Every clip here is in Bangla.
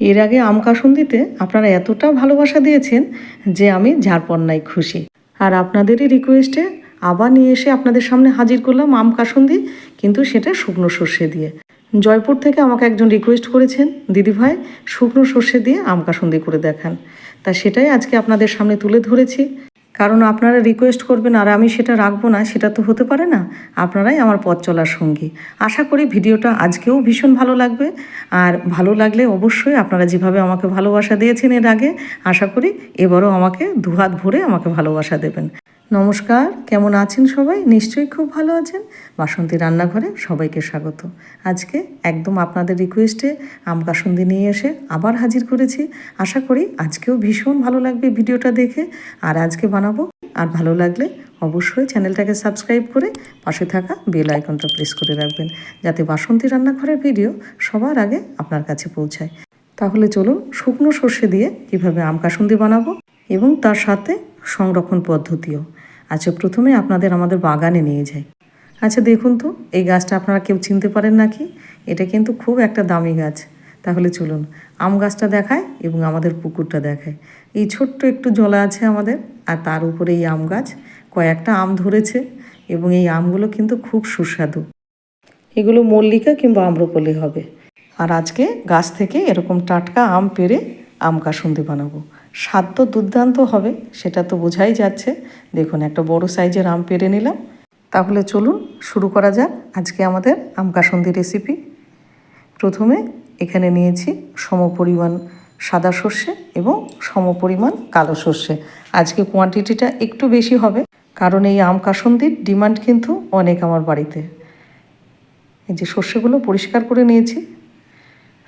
এর আগে আম কাসুন্দিতে আপনারা এতটা ভালোবাসা দিয়েছেন যে আমি ঝাড়পন্নায় খুশি। আর আপনাদেরই রিকোয়েস্টে আবার নিয়ে এসে আপনাদের সামনে হাজির করলাম আম কাসুন্দি, কিন্তু সেটা শুকনো সর্ষে দিয়ে। জয়পুর থেকে আমাকে একজন রিকোয়েস্ট করেছেন দিদিভাই শুকনো সর্ষে দিয়ে আম কাসুন্দি করে দেখান। তা সেটাই আজকে আপনাদের সামনে তুলে ধরেছি। কারণ আপনারা রিকোয়েস্ট করবেন আর আমি সেটা রাখব না, সেটা তো হতে পারে না। আপনারাই আমার পথ চলার সঙ্গী। আশা করি ভিডিওটা আজকেও ভীষণ ভালো লাগবে। আর ভালো লাগলে অবশ্যই আপনারা যেভাবে আমাকে ভালোবাসা দিয়েছেন এর আগে, আশা করি এবারও আমাকে দুহাত ভরে আমাকে ভালোবাসা দেবেন। নমস্কার, কেমন আছেন সবাই? নিশ্চয়ই খুব ভালো আছেন। বাসন্তী রান্নাঘরে সবাইকে স্বাগত। আজকে একদম আপনাদের রিকোয়েস্টে আম কাসুন্দি নিয়ে এসে আবার হাজির করেছি। আশা করি আজকেও ভীষণ ভালো লাগবে ভিডিওটা দেখে। আর আজকে বানাবো, আর ভালো লাগলে অবশ্যই চ্যানেলটাকে সাবস্ক্রাইব করে পাশে থাকা বেল আইকনটা প্রেস করে রাখবেন, যাতে বাসন্তী রান্নাঘরের ভিডিও সবার আগে আপনার কাছে পৌঁছায়। তাহলে চলুন শুকনো সর্ষে দিয়ে কীভাবে আম কাসুন্দি বানাবো এবং তার সাথে সংরক্ষণ পদ্ধতিও। আচ্ছা প্রথমে আপনাদের আমাদের বাগানে নিয়ে যাই। আচ্ছা দেখুন তো, এই গাছটা আপনারা কেউ চিনতে পারেন নাকি? এটা কিন্তু খুব একটা দামি গাছ। তাহলে চলুন, আম গাছটা দেখায় এবং আমাদের পুকুরটা দেখায় এই ছোট্ট একটু জলা আছে আমাদের, আর তার উপরে এই আম গাছ। কয়েকটা আম ধরেছে এবং এই আমগুলো কিন্তু খুব সুস্বাদু। এগুলো মল্লিকা কিংবা আম্রপলি হবে। আর আজকে গাছ থেকে এরকম টাটকা আম পেরে আম কাসুন্দি বানাবো। স্বাদ তো দুর্দান্ত হবে, সেটা তো বোঝাই যাচ্ছে। দেখুন, একটা বড় সাইজের আম পেরে নিলাম। তাহলে চলুন শুরু করা যাক আজকে আমাদের আম কাসন্দি রেসিপি প্রথমে এখানে নিয়েছি সমপরিমাণ সাদা সর্ষে এবং সমপরিমাণ কালো সর্ষে। আজকে কোয়ান্টিটিটা একটু বেশি হবে, কারণ এই আম কাসন্দির ডিমান্ড কিন্তু অনেক আমার বাড়িতে। এই যে সর্ষেগুলো পরিষ্কার করে নিয়েছি,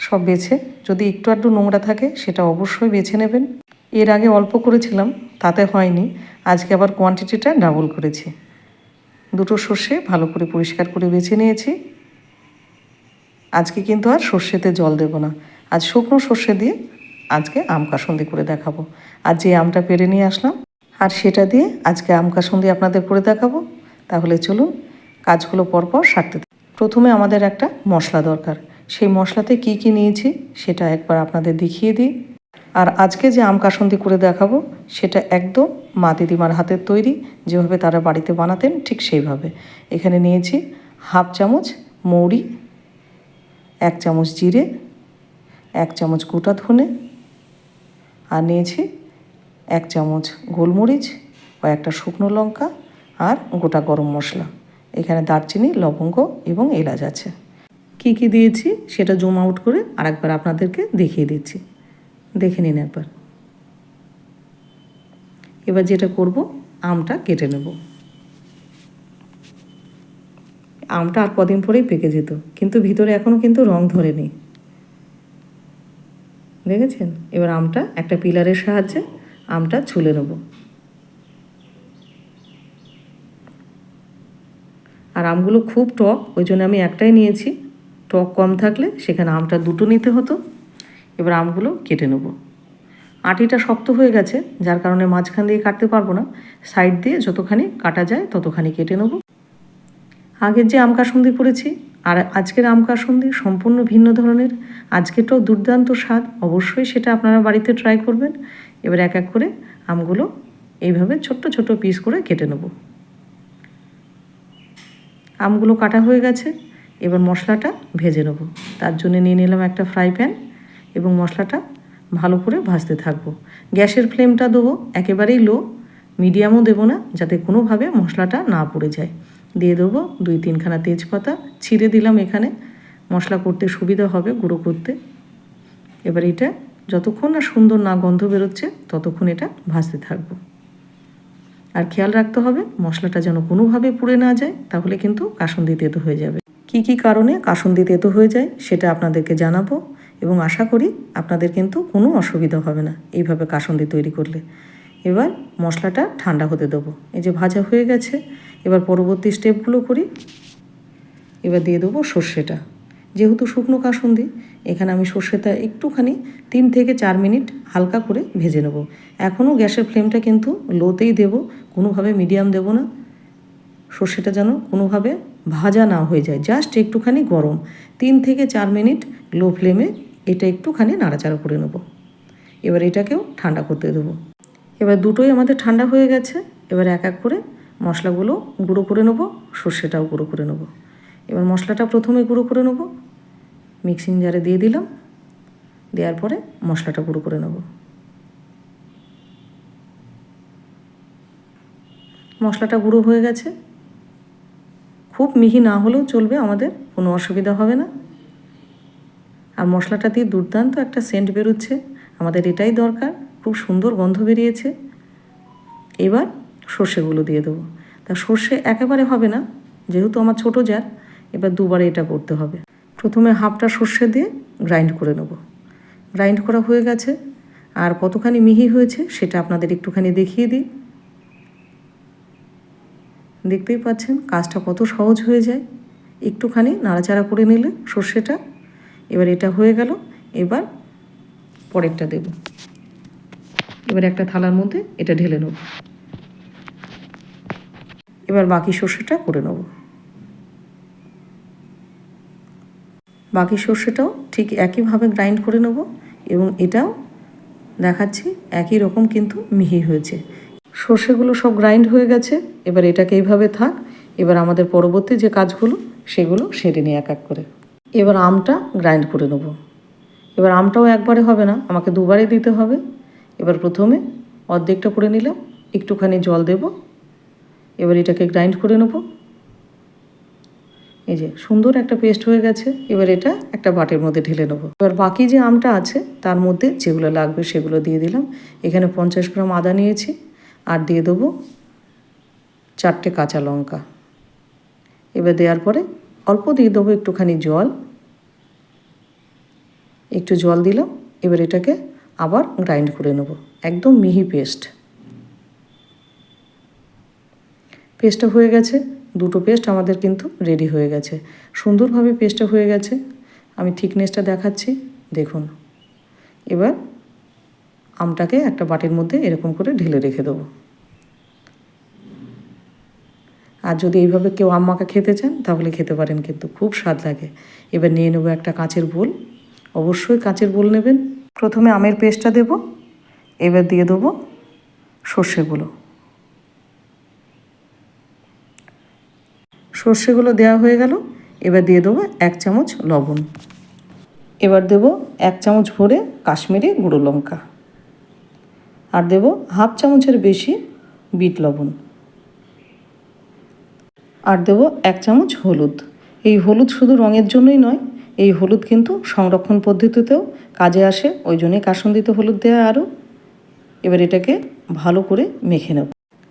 সব বেছে, যদি একটু আধটু নোংরা থাকে, সেটা অবশ্যই বেছে নেবেন। এর আগে অল্প করেছিলাম, তাতে হয়নি। আজকে আবার কোয়ান্টিটিটা ডাবল করেছি। দুটো সর্ষে ভালো করে পরিষ্কার করে বেছে নিয়েছি। আজকে কিন্তু আর সর্ষেতে জল দেব না। আজ শুকনো সর্ষে দিয়ে আজকে আম কাসুন্দি করে দেখাবো। আর যে আমটা পেরে নিয়ে আসলাম, আর সেটা দিয়ে আজকে আম কাসন্দি আপনাদের করে দেখাবো। তাহলে চলুন, কাজগুলো পরপর সারতে। প্রথমে আমাদের একটা মশলা দরকার। সেই মশলাতে কি কি নিয়েছি, সেটা একবার আপনাদের দেখিয়ে দিই। আর আজকে যে আম কাসুন্দি করে দেখাবো, সেটা একদম মা দিদিমার হাতের তৈরি, যেভাবে তারা বাড়িতে বানাতেন ঠিক সেইভাবে। এখানে নিয়েছি হাফ চামচ মৌরি, এক চামচ জিরে, এক চামচ গোটা ধনে, আর নিয়েছি এক চামচ গোলমরিচ কয়েকটা শুকনো লঙ্কা আর গোটা গরম মশলা। এখানে দারচিনি, লবঙ্গ এবং এলাচ আছে। কি কি দিয়েছি সেটা জুম আউট করে আরেকবার আপনাদেরকে দেখিয়ে দিচ্ছি। দেখে নিন একবার। এবার যেটা করব, আমটা কেটে নেব। আমটা আর কদিন পরেই পেকে যেত, কিন্তু ভিতরে এখনও কিন্তু রং ধরেনি। দেখেছেন? এবার আমটা একটা পিলারের সাহায্যে আমটা ছুলে নেব। আর আমগুলো খুব টক, ওই জন্য আমি একটাই নিয়েছি। টক কম থাকলে সেখানে আমটা দুটো নিতে হতো। এবার আমগুলো কেটে নেব। আটিটা শক্ত হয়ে গেছে, যার কারণে মাঝখান দিয়ে কাটতে পারব না। সাইড দিয়ে যতখানি কাটা যায় ততখানি কেটে নেব। আগের যে আম কাসুন্দি করেছি আর আজকের আম কাসুন্দি সম্পূর্ণ ভিন্ন ধরনের, আজকেরটাও দুর্দান্ত স্বাদ, অবশ্যই সেটা আপনারা বাড়িতে ট্রাই করবেন। এবার এক এক করে আমগুলো এইভাবে ছোট্ট ছোট পিস করে কেটে নেব। আমগুলো কাটা হয়ে গেছে, এবার মশলাটা ভেজে নেব। তার জন্য নিয়ে নিলাম একটা ফ্রাই প্যান এবং মশলাটা ভালো করে ভাজতে থাকব। গ্যাসের ফ্লেমটা দেবো একেবারেই লো মিডিয়ামও দেবো না, যাতে কোনোভাবে মশলাটা না পড়ে যায়। দিয়ে দেবো দুই তিনখানা তেজপাতা, ছিঁড়ে দিলাম এখানে। মশলা করতে সুবিধা হবে গুঁড়ো করতে। এবার এটা যতক্ষণ না সুন্দর না গন্ধ বেরোচ্ছে, ততক্ষণ এটা ভাজতে থাকব। আর খেয়াল রাখতে হবে, মশলাটা যেন কোনোভাবে পুড়ে না যায়, তাহলে কিন্তু কাসুন্দি তেতো হয়ে যাবে। কি কি কারণে কাসুন্দি তেতো হয়ে যায়, সেটা আপনাদেরকে জানাব। এবং আশা করি আপনাদের কিন্তু কোনো অসুবিধা হবে না এইভাবে কাসন্দি তৈরি করলে। এবার মশলাটা ঠান্ডা হতে দেবো। এই যে ভাজা হয়ে গেছে, এবার পরবর্তী স্টেপগুলো করি। এবার দিয়ে দেবো সর্ষেটা। যেহেতু শুকনো কাসুন্দি, এখানে আমি সর্ষেটা একটুখানি তিন থেকে চার মিনিট হালকা করে ভেজে নেব। এখনও গ্যাসের ফ্লেমটা কিন্তু লোতেই দেব, কোনোভাবে মিডিয়াম দেব না। সর্ষেটা যেন কোনোভাবে ভাজা না হয়ে যায়, জাস্ট একটুখানি গরম। তিন থেকে চার মিনিট লো ফ্লেমে এটা একটুখানি নাড়াচাড়া করে নেব। এবার এটাকেও ঠান্ডা করতে দেবো। এবার দুটোই আমাদের ঠান্ডা হয়ে গেছে। এবার এক এক করে মশলাগুলো গুঁড়ো করে নেব, সর্ষেটাও গুঁড়ো করে নেব। এবার মশলাটা প্রথমে গুঁড়ো করে নেব। মিক্সিং জারে দিয়ে দিলাম। দেওয়ার পরে মশলাটা গুঁড়ো করে নেব। মশলাটা গুঁড়ো হয়ে গেছে। খুব মিহি না হলেও চলবে, আমাদের কোনো অসুবিধা হবে না। আর মশলাটা দিয়ে দুর্দান্ত একটা সেন্ট বেরোচ্ছে। আমাদের এটাই দরকার। খুব সুন্দর গন্ধ বেরিয়েছে। এবার সর্ষেগুলো দিয়ে দেবো। তা সর্ষে একেবারে হবে না, যেহেতু আমার ছোটো জার, এবার দুবারে এটা করতে হবে। প্রথমে হাফটা সর্ষে দিয়ে গ্রাইন্ড করে নেব। গ্রাইন্ড করা হয়ে গেছে। আর কতখানি মিহি হয়েছে সেটা আপনাদের একটুখানি দেখিয়ে দিই। দেখতেই পাচ্ছেন কাজটা কত সহজ হয়ে যায়। একটুখানি নাড়াচাড়া করে নিলে সর্ষেটা এবার এটা হয়ে গেল, এবার পরেরটা দেব। এবার একটা থালার মধ্যে এটা ঢেলে নেব। এবার বাকি সর্ষেটা করে নেব। বাকি সর্ষেটাও ঠিক একইভাবে গ্রাইন্ড করে নেব এবং এটাও দেখাচ্ছি একই রকম কিন্তু মিহি হয়েছে। সর্ষেগুলো সব গ্রাইন্ড হয়ে গেছে, এবার এটাকে এইভাবে থাক। এবার আমাদের পরবর্তী যে কাজগুলো, সেগুলো সেরে নিই এক এক করে। এবার আমটা গ্রাইন্ড করে নেব। এবার আমটাও একবারে হবে না, আমাকে দুবারে দিতে হবে। এবার প্রথমে অর্ধেকটা করে নিলাম, একটুখানি জল দেব। এবার এটাকে গ্রাইন্ড করে নেব। এই যে সুন্দর একটা পেস্ট হয়ে গেছে, এবার এটা একটা বাটের মধ্যে ঢেলে নেব। এবার বাকি যে আমটা আছে, তার মধ্যে যেগুলো লাগবে সেগুলো দিয়ে দিলাম। এখানে পঞ্চাশ গ্রাম আদা নিয়েছি, আর দিয়ে দেবো চারটে কাঁচা লঙ্কা। এবার দেওয়ার পরে অল্প দিয়ে দেবো একটুখানি জল। একটু জল দিলাম, এবার এটাকে আবার গ্রাইন্ড করে নেব। একদম মিহি পেস্ট পেস্টটা হয়ে গেছে, দুটো পেস্ট আমাদের কিন্তু রেডি হয়ে গেছে। সুন্দরভাবে পেস্টটা হয়ে গেছে। আমি থিকনেসটা দেখাচ্ছি, দেখুন। এবার আমটাকে একটা বাটির মধ্যে এরকম করে ঢেলে রেখে দেবো। আর যদি এইভাবে কেউ আম মাখা খেতে চান, তাহলে খেতে পারেন কিন্তু খুব স্বাদ লাগে। এবার নিয়ে নেব একটা কাঁচের বোল। অবশ্যই কাঁচের বোল নেবেন। প্রথমে আমের পেস্টটা দেব। এবার দিয়ে দেবো সর্ষেগুলো। সর্ষেগুলো দেওয়া হয়ে গেল। এবার দিয়ে দেবো এক চামচ লবণ। এবার দেবো এক চামচ ভরে কাশ্মীরি গুঁড়ো লঙ্কা। আর দেবো হাফ চামচের বেশি বিট লবণ। আর দেবো এক চামচ হলুদ। এই হলুদ শুধু রঙের জন্যই নয়, এই হলুদ কিন্তু সংরক্ষণ পদ্ধতিতেও কাজে আসে, ওই জন্যই কাসন্দিতে হলুদ দেওয়া আরও। এবার এটাকে ভালো করে মেখে নেব।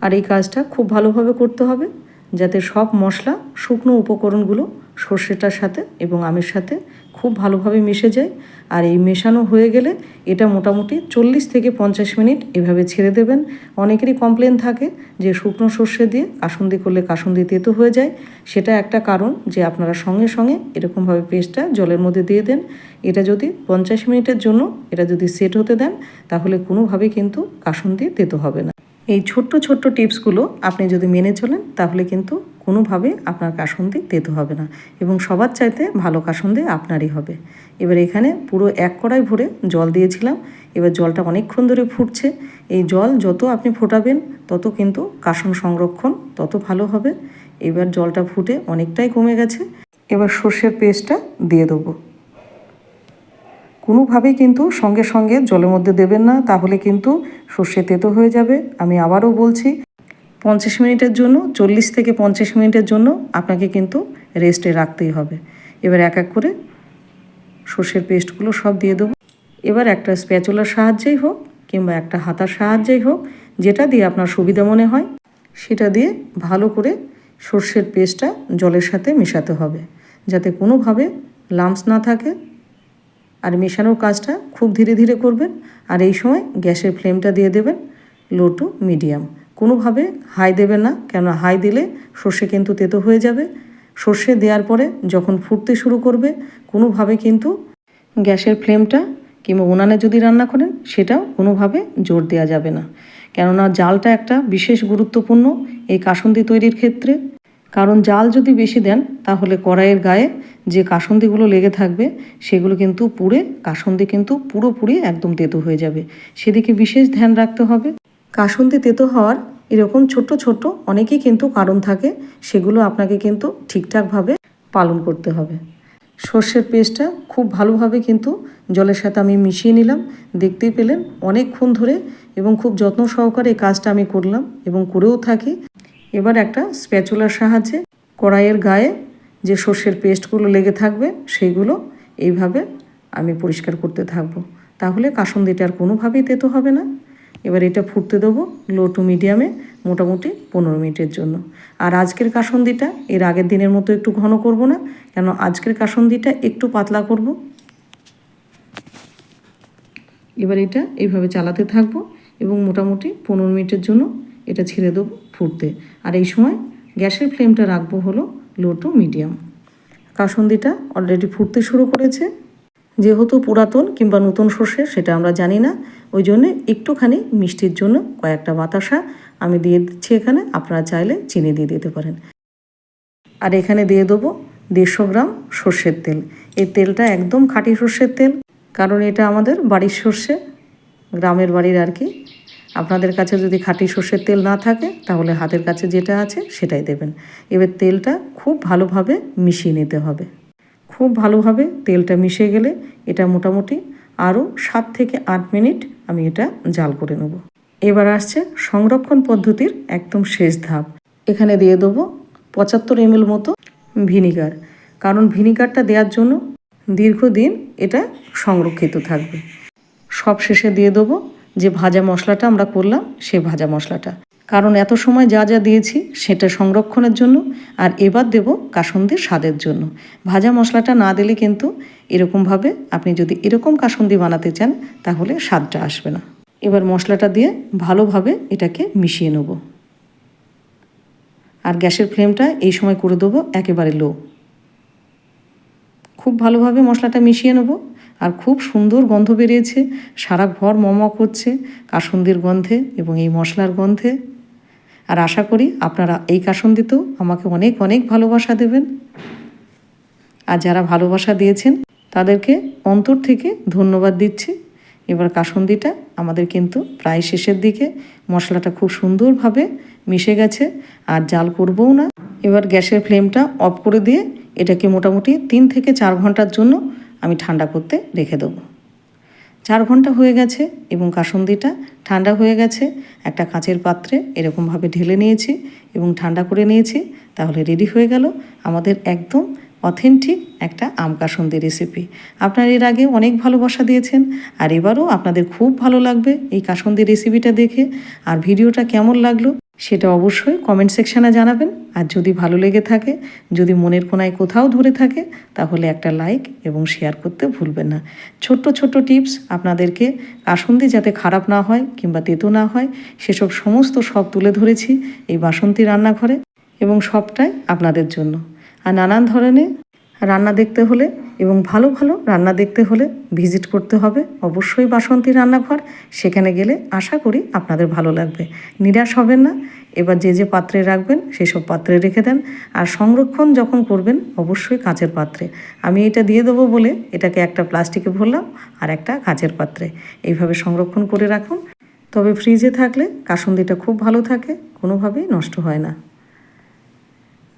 আর এই কাজটা খুব ভালোভাবে করতে হবে। যাতে সব মশলা, শুকনো উপকরণগুলো সর্ষেটার সাথে এবং আমের সাথে খুব ভালোভাবে মিশে যায়। আর এই মেশানো হয়ে গেলে এটা মোটামুটি চল্লিশ থেকে পঞ্চাশ মিনিট এভাবে ছেড়ে দেবেন। অনেকেরই কমপ্লেন থাকে যে শুকনো সর্ষে দিয়ে কাসুন্দি করলে কাসুন্দি তেতো হয়ে যায়। সেটা একটা কারণ যে আপনারা সঙ্গে সঙ্গে এরকমভাবে পেস্টটা জলের মধ্যে দিয়ে দেন। এটা যদি পঞ্চাশ মিনিটের জন্য এটা যদি সেট হতে দেন, তাহলে কোনোভাবেই কিন্তু কাসুন্দি তেতো হবে না। এই ছোট্ট ছোট্ট টিপসগুলো আপনি যদি মেনে চলেন, তাহলে কিন্তু কোনোভাবে আপনার কাসন্দি তেতো হবে না এবং সবার চাইতে ভালো কাসন্দি আপনারই হবে। এবার এখানে পুরো এক কড়াই ভরে জল দিয়েছিলাম। এবার জলটা অনেকক্ষণ ধরে ফুটছে। এই জল যত আপনি ফোটাবেন, তত কিন্তু কাসন সংরক্ষণ তত ভালো হবে। এবার জলটা ফুটে অনেকটাই কমে গেছে। এবার সর্ষের পেস্টটা দিয়ে দেবো। কোনোভাবেই কিন্তু সঙ্গে সঙ্গে জলের মধ্যে দেবেন না, তাহলে কিন্তু সর্ষে তেতো হয়ে যাবে। আমি আবারও বলছি, পঞ্চাশ মিনিটের জন্য, চল্লিশ থেকে পঞ্চাশ মিনিটের জন্য আপনাকে কিন্তু রেস্টে রাখতেই হবে। এবার এক এক করে সর্ষের পেস্টগুলো সব দিয়ে দেবো। এবার একটা স্প্যাচুলার সাহায্যেই হোক, কিংবা একটা হাতার সাহায্যেই হোক, যেটা দিয়ে আপনার সুবিধা মনে হয়, সেটা দিয়ে ভালো করে সর্ষের পেস্টটা জলের সাথে মেশাতে হবে। যাতে কোনোভাবে লাম্পস না থাকে আর মেশানোর কাজটা খুব ধীরে ধীরে করবেন। আর এই সময় গ্যাসের ফ্লেমটা দিয়ে দেবেন লো টু মিডিয়াম কোনোভাবে হাই দেবেন না কেন হাই দিলে সর্ষে কিন্তু তেতো হয়ে যাবে। সর্ষে দেওয়ার পরে যখন ফুটতে শুরু করবে, কোনোভাবে কিন্তু গ্যাসের ফ্লেমটা কিংবা উনানে যদি রান্না করেন, সেটাও কোনোভাবে জোর দেওয়া যাবে না। কেননা জালটা একটা বিশেষ গুরুত্বপূর্ণ এই কাসন্দি তৈরির ক্ষেত্রে। কারণ জাল যদি বেশি দেন, তাহলে কড়াইয়ের গায়ে যে কাসন্দিগুলো লেগে থাকবে, সেগুলো কিন্তু পুড়ে, কাসন্দি কিন্তু পুরোপুরি একদম তেতো হয়ে যাবে। সেদিকে বিশেষ ধ্যান রাখতে হবে। কাসন্দি তেতো হওয়ার এরকম ছোট ছোট অনেকেই কিন্তু কারণ থাকে, সেগুলো আপনাকে কিন্তু ঠিকঠাকভাবে পালন করতে হবে। সর্ষের পেস্টটা খুব ভালোভাবে কিন্তু জলের সাথে আমি মিশিয়ে নিলাম। দেখতেই পেলেন, অনেকক্ষণ ধরে এবং খুব যত্ন সহকারে এই কাজটা আমি করলাম এবং করেও থাকি। এবার একটা স্প্যাচুলার সাহায্যে কড়াইয়ের গায়ে যে সর্ষের পেস্টগুলো লেগে থাকবে সেইগুলো এইভাবে আমি পরিষ্কার করতে থাকব। তাহলে কাসন্দিটা আর কোনোভাবেই তেতো হবে না। এবার এটা ফুটতে দেবো লো টু মিডিয়ামে মোটামুটি পনেরো মিনিটের জন্য। আর আজকের কাসন্দিটা এর আগের দিনের মতো একটু ঘন করব না, কেন আজকের কাসন্দিটা একটু পাতলা করব। এবার এটা এইভাবে চালাতে থাকব এবং মোটামুটি পনেরো মিনিটের জন্য এটা ছেড়ে দেবো ফুটতে। আর এই সময় গ্যাসের ফ্লেমটা রাখব হলো লো টু মিডিয়াম কাসন্দিটা অলরেডি ফুটতে শুরু করেছে। যেহেতু পুরাতন কিংবা নতুন সর্ষে, সেটা আমরা জানি না। ওই জন্য একটুখানি মিষ্টির জন্য কয়েকটা বাতাসা আমি দিয়ে দিচ্ছি এখানে। আপনারা চাইলে চিনি দিয়ে দিতে পারেন। আর এখানে দিয়ে দেবো দেড়শো গ্রাম সর্ষের তেল। এই তেলটা একদম খাঁটি সর্ষের তেল, কারণ এটা আমাদের বাড়ির সর্ষে, গ্রামের বাড়ির আর কি। আপনাদের কাছে যদি খাঁটি সর্ষের তেল না থাকে, তাহলে হাতের কাছে যেটা আছে সেটাই দেবেন। এবার তেলটা খুব ভালোভাবে মিশিয়ে নিতে হবে। খুব ভালোভাবে তেলটা মিশে গেলে এটা মোটামুটি আরও সাত থেকে আট মিনিট আমি এটা জাল করে নেব। এবার আসছে সংরক্ষণ পদ্ধতির একদম শেষ ধাপ। এখানে দিয়ে দেবো পঁচাত্তর এমএল মতো ভিনিগার। কারণ ভিনিগারটা দেওয়ার জন্য দীর্ঘদিন এটা সংরক্ষিত থাকবে। সব শেষে দিয়ে দেবো যে ভাজা মশলাটা আমরা করলাম সেই ভাজা মশলাটা। কারণ এত সময় যা যা দিয়েছি, সেটা সংরক্ষণের জন্য আর এবার দেব কাসন্দির স্বাদের জন্য। ভাজা মশলাটা না দিলে কিন্তু এরকমভাবে আপনি যদি এরকম কাসন্দি বানাতে চান, তাহলে স্বাদটা আসবে না। এবার মশলাটা দিয়ে ভালোভাবে এটাকে মিশিয়ে নেব। আর গ্যাসের ফ্লেমটা এই সময় করে দেবো একেবারে লো। খুব ভালোভাবে মশলাটা মিশিয়ে নেব। আর খুব সুন্দর গন্ধ বেরিয়েছে। সারা ঘর মম করছে কাসন্দির গন্ধে এবং এই মশলার গন্ধে। আর আশা করি আপনারা এই কাসন্দিতেও আমাকে অনেক অনেক ভালোবাসা দেবেন। আর যারা ভালোবাসা দিয়েছেন, তাদেরকে অন্তর থেকে ধন্যবাদ দিচ্ছি। এবার কাসন্দিটা আমাদের কিন্তু প্রায় শেষের দিকে। মশলাটা খুব সুন্দরভাবে মিশে গেছে, আর জাল করবও না। এবার গ্যাসের ফ্লেমটা অফ করে দিয়ে এটাকে মোটামুটি তিন থেকে চার ঘণ্টার জন্য আমি ঠান্ডা করতে রেখে দেবো। চার ঘণ্টা হয়ে গেছে এবং কাসন্দিটা ঠান্ডা হয়ে গেছে, একটা কাঁচের পাত্রে এরকমভাবে ঢেলে নিয়েছি এবং ঠান্ডা করে নিয়েছি, তাহলে রেডি হয়ে গেল আমাদের একদম অথেন্টিক একটা আম কাসন্দি রেসিপি। আপনার এর আগে অনেক ভালোবাসা দিয়েছেন, আর এবারও আপনাদের খুব ভালো লাগবে এই কাসন্দি রেসিপিটা দেখে, আর ভিডিওটা কেমন লাগল সেটা অবশ্যই কমেন্ট সেকশানে জানাবেন। আর যদি ভালো লেগে থাকে, যদি মনের কোনায় কোথাও ধরে থাকে, তাহলে একটা লাইক এবং শেয়ার করতে ভুলবেন না। ছোট্ট ছোট্ট টিপস আপনাদেরকে কাসন্দি যাতে খারাপ না হয় কিংবা তেতো না হয়, সেসব সমস্ত সব তুলে ধরেছি এই বাসন্তী রান্নাঘরে এবং সবটাই আপনাদের জন্য। আর নানান ধরনের রান্না দেখতে হলে এবং ভালো ভালো রান্না দেখতে হলে ভিজিট করতে হবে। অবশ্যই বাসন্তী রান্নাঘর, সেখানে গেলে আশা করি আপনাদের ভালো লাগবে। নিরাশ হবেন না, এবার যে যে পাত্রে রাখবেন সেই সব পাত্রে রেখে দেন। আর সংরক্ষণ যখন করবেন, অবশ্যই কাঁচের পাত্রে। আমি এটা দিয়ে দেবো বলে এটাকে একটা প্লাস্টিকে ভরলাম আর একটা কাঁচের পাত্রে। এইভাবে সংরক্ষণ করে রাখুন। তবে ফ্রিজে থাকলে কাসন্দিটা খুব ভালো থাকে, কোনোভাবেই নষ্ট হয় না।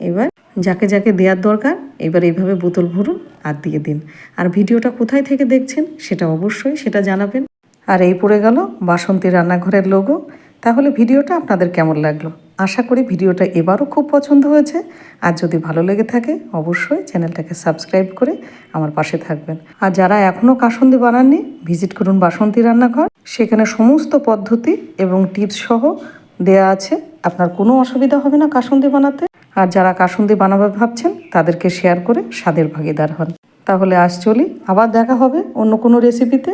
এবার যাকে যাকে দেওয়ার দরকার, এবার এইভাবে বোতল ভরুন আর দিয়ে দিন। আর ভিডিওটা কোথায় থেকে দেখছেন সেটা অবশ্যই সেটা জানাবেন। আর এই পড়ে গেল বাসন্তী রান্নাঘরের লোগো তাহলে ভিডিওটা আপনাদের কেমন লাগল? আশা করি ভিডিওটা এবারও খুব পছন্দ হয়েছে। আর যদি ভালো লেগে থাকে, অবশ্যই চ্যানেলটাকে সাবস্ক্রাইব করে আমার পাশে থাকবেন। আর যারা এখনও কাসন্দি বানাননি, ভিজিট করুন বাসন্তী রান্নাঘর। সেখানে সমস্ত পদ্ধতি এবং টিপস সহ দেয়া আছে। আপনার কোনো অসুবিধা হবে না কাসন্দি বানাতে। আর যারা কাসুন্দি বানাবে ভাবছেন, তাদেরকে শেয়ার করে স্বাদের ভাগিদার হন। তাহলে আজ চলি, আবার দেখা হবে অন্য কোনো রেসিপিতে